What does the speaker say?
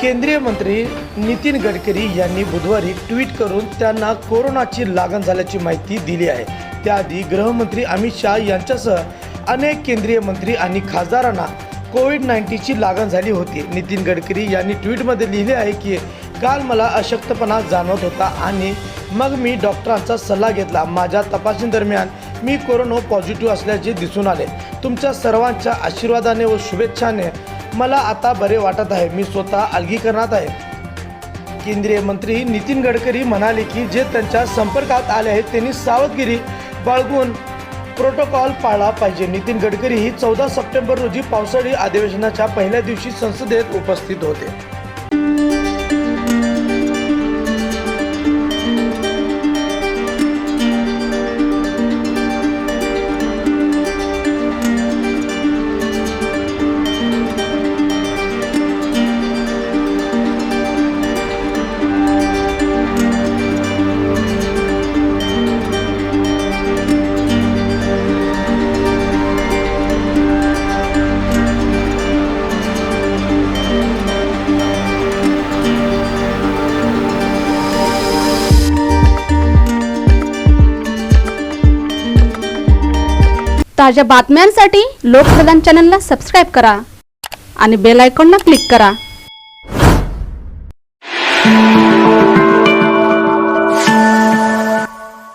केंद्रीय मंत्री नितीन गडकरी यांनी बुधवारी ट्विट करून त्यांना कोरोनाची लागण झाल्याची माहिती दिली आहे. त्याआधी गृहमंत्री अमित शहा यांच्यासह अनेक केंद्रीय मंत्री आणि खासदारांना कोविड नाईन्टीनची लागण झाली होती. नितीन गडकरी यांनी ट्विटमध्ये लिहिले आहे की काल मला अशक्तपणा जाणवत होता आणि मग मी डॉक्टरांचा सल्ला घेतला. माझ्या तपासणीदरम्यान मी कोरोना पॉझिटिव्ह असल्याचे दिसून आले. तुमच्या सर्वांच्या आशीर्वादाने व शुभेच्छाने मला आता बरे वाटत आहे. मी स्वतः अलगीकरणात आहे. केंद्रीय मंत्री नितीन गडकरी म्हणाले की जे त्यांच्या संपर्कात आले आहेत त्यांनी सावधगिरी बाळगून प्रोटोकॉल पाळला पाहिजे. नितीन गडकरी ही चौदा सप्टेंबर रोजी पावसाळी अधिवेशनाच्या पहिल्या दिवशी संसदेत उपस्थित होते. ताज्या बातम्यांसाठी लोकप्रधान चॅनलला सबस्क्राईब करा आणि बेल आयकॉनला क्लिक करा.